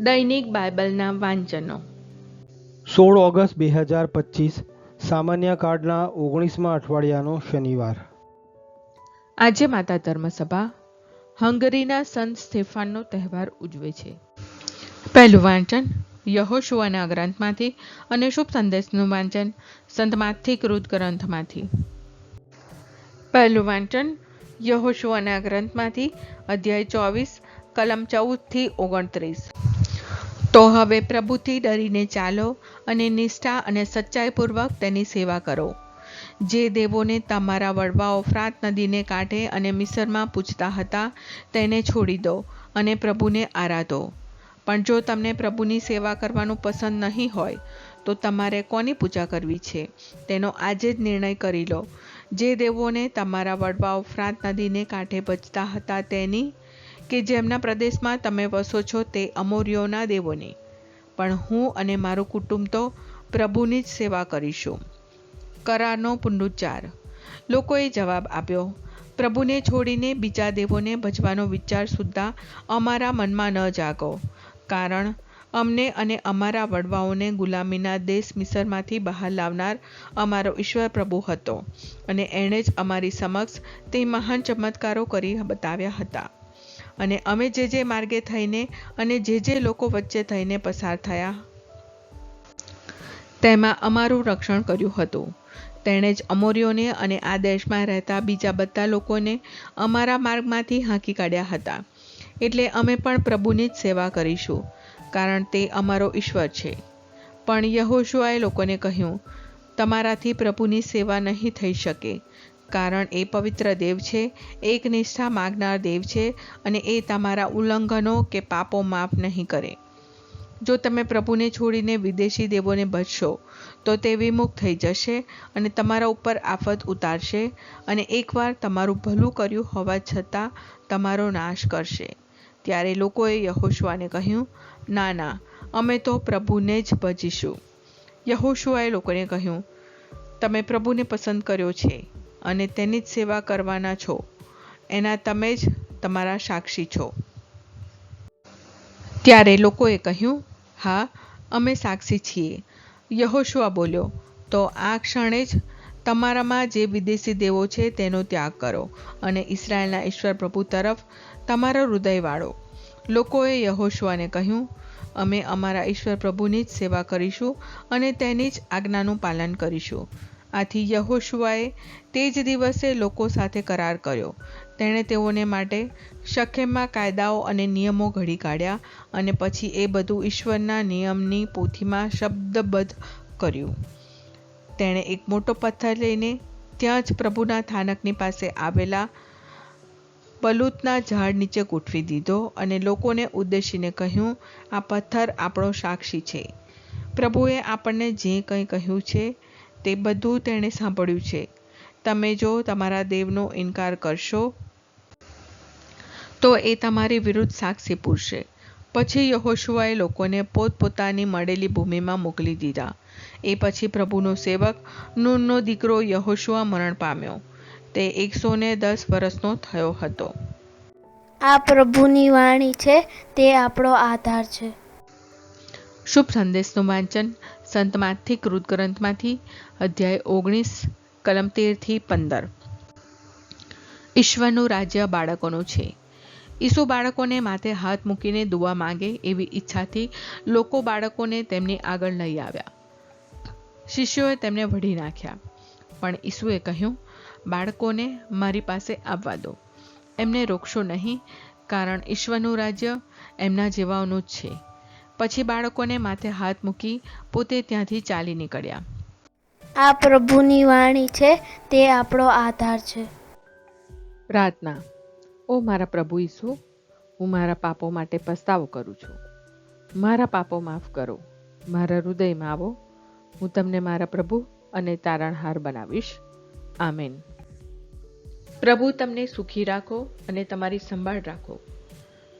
દૈનિક બાઇબલના વાંચનો. સોળ ઓગસ્ટ બે હજાર પચીસ સામાન્ય કાર્ડના ઓગણીસમાં અઠવાડિયાનો શનિવાર. આજે માતા ધર્મસભા હંગરીના સંત સ્ટેફાનનો તહેવાર ઉજવે છે. પહેલું વાંચન યહોશુઆના ગ્રંથમાંથી અને શુભ સંદેશનું વાંચન સંત માથી કૃત ગ્રંથમાંથી. પહેલું વાંચન યહોશુઆના ગ્રંથમાંથી અધ્યાય ચોવીસ કલમ ચૌદથી ઓગણત્રીસ. તો હવે પ્રભુથી ડરીને ચાલો અને નિષ્ઠા અને સચ્ચાઈપૂર્વક તેની સેવા કરો. જે દેવોને તમારા વડવાઓ ફ્રાત નદીને કાંઠે અને મિસરમાં પૂછતા હતા, તેને છોડી દો અને પ્રભુને આરાધો. પણ જો તમને પ્રભુની સેવા કરવાનું પસંદ નહીં હોય, તો તમારે કોની પૂજા કરવી છે? તેનો આજે જ નિર્ણય કરી લો. જે દેવોને તમારા વડવાઓ ફ્રાત નદીને કાંઠે બચતા હતા તેની કે જેમના પ્રદેશમાં તમે વસો છો તે અમોરીઓના દેવોની. પણ હું અને મારું કુટુંબ તો પ્રભુની જ સેવા કરીશું. કરારનો પુનરુચ્ચાર. લોકોએ જવાબ આપ્યો, પ્રભુને છોડીને બીજા દેવોને ભજવાનો વિચાર સુદ્ધા અમારા મનમાં ન જાગો. કારણ, અમને અને અમારા વડવાઓને ગુલામીના દેશ મિસરમાંથી બહાર લાવનાર અમારો ઈશ્વર પ્રભુ હતો અને એણે જ અમારી સમક્ષ તે મહાન ચમત્કારો કરી બતાવ્યા હતા. અને અમે જે જે માર્ગે થઈને અને જે જે લોકો વચ્ચે થઈને પસાર થયા, તેમાં અમારું રક્ષણ કર્યું હતું. તેણે જ અમોરીઓને અને આ દેશમાં રહેતા બીજા બધા લોકોને અમારા માર્ગમાંથી હાંકી કાઢ્યા હતા. એટલે અમે પણ પ્રભુની જ સેવા કરીશું, કારણ તે અમારો ઈશ્વર છે. પણ યહોશુઆએ લોકોને કહ્યું, તમારાથી પ્રભુની સેવા નહીં થઈ શકે. કારણ એ પવિત્ર દેવ છે, એક નિષ્ઠા માગનાર દેવ છે અને એ તમારા ઉલ્લંઘનો કે પાપો માફ નહીં કરે. જો તમે પ્રભુને છોડીને વિદેશી દેવોને ભજશો, તો તે વિમુખ થઈ જશે અને તમારા ઉપર આફત ઉતારશે અને એકવાર તમારું ભલું કર્યું હોવા છતાં તમારો નાશ કરશે. ત્યારે લોકોએ યહોશુઆને કહ્યું ના ના અમે તો પ્રભુને જ ભજીશું. યહોશુઆએ લોકોને કહ્યું, તમે પ્રભુને પસંદ કર્યો છે. અને તેની જ સેવા કરવાના છો. એના તમે જ તમારા સાક્ષી છો. ત્યારે લોકોએ કહ્યું, હા, અમે સાક્ષી છીએ. યહોશુઆ બોલ્યો, તો આ ક્ષણે જ તમારામાં જે વિદેશી દેવો છે તેનો ત્યાગ કરો અને ઇસરાયલના ઈશ્વર પ્રભુ તરફ તમારો હૃદય વાળો. લોકોએ યહોશુઆને કહ્યું, અમે અમારા ઈશ્વર પ્રભુની જ સેવા કરીશું અને તેની જ આજ્ઞાનું પાલન કરીશું. આથી યહોશુઆએ તે જ દિવસે લોકો સાથે કરાર કર્યો. તેણે તેઓને માટે શખેમમાં કાયદાઓ અને નિયમો ઘડી કાઢ્યા અને પછી એ બધું ઈશ્વરના નિયમની પોથીમાં શબ્દબદ્ધ કર્યું. તેણે એક મોટો પથ્થર લઈને ત્યાં જ પ્રભુના થાનકની પાસે આવેલા બલૂતના ઝાડ નીચે ગોઠવી દીધો અને લોકોને ઉદ્દેશીને કહ્યું, આ પથ્થર આપણો સાક્ષી છે. પ્રભુએ આપણને જે કંઈ કહ્યું છે તે બધું તેણે સાંભળ્યું છે. તમે જો તમારા દેવનો ઇનકાર કરશો તો એ તમારી વિરુદ્ધ સાક્ષી પૂરશે. પછી યહોશુઆએ લોકોને પોતપોતાની મળેલી ભૂમિમાં મોકલી દીધા. એ પછી પ્રભુનો સેવક નૂનનો દીકરો યહોશુઆ મરણ પામ્યો. તે એકસો ને દસ વર્ષનો થયો હતો. આ પ્રભુની વાણી છે તે આપણો આધાર છે. શુભ સંદેશનું વાંચન સંતમાંથી કૃત ગ્રંથમાંથી અધ્યાય ઓગણીસ, કલમ તેરથી પંદર. ઈશ્વરનું રાજ્ય બાળકોનું છે. ઈસુ બાળકોને માથે હાથ મૂકીને દુવા માંગે એવી ઈચ્છાથી લોકો બાળકોને તેમની આગળ લઈ આવ્યા. શિષ્યોએ તેમને વઢી નાખ્યા. પણ ઈસુએ કહ્યું, બાળકોને મારી પાસે આવવા દો. એમને રોકશો નહીં, કારણ ઈશ્વરનું રાજ્ય એમના જેવાઓનું જ છે. પછી બાળકોને માથે હાથ મૂકી પોતે ત્યાંથી ચાલી નીકળ્યા. આ પ્રભુની વાણી છે તે આપણો આધાર છે. પ્રાર્થના. ઓ મારા પ્રભુ ઈસુ હું મારા પાપો માટે પસ્તાવો કરું છું. મારા પાપો માફ કરો. મારા હૃદયમાં આવો. હું તમને મારા પ્રભુ અને તારણહાર બનાવીશ. આમેન. પ્રભુ તમને સુખી રાખો અને તમારી સંભાળ રાખો.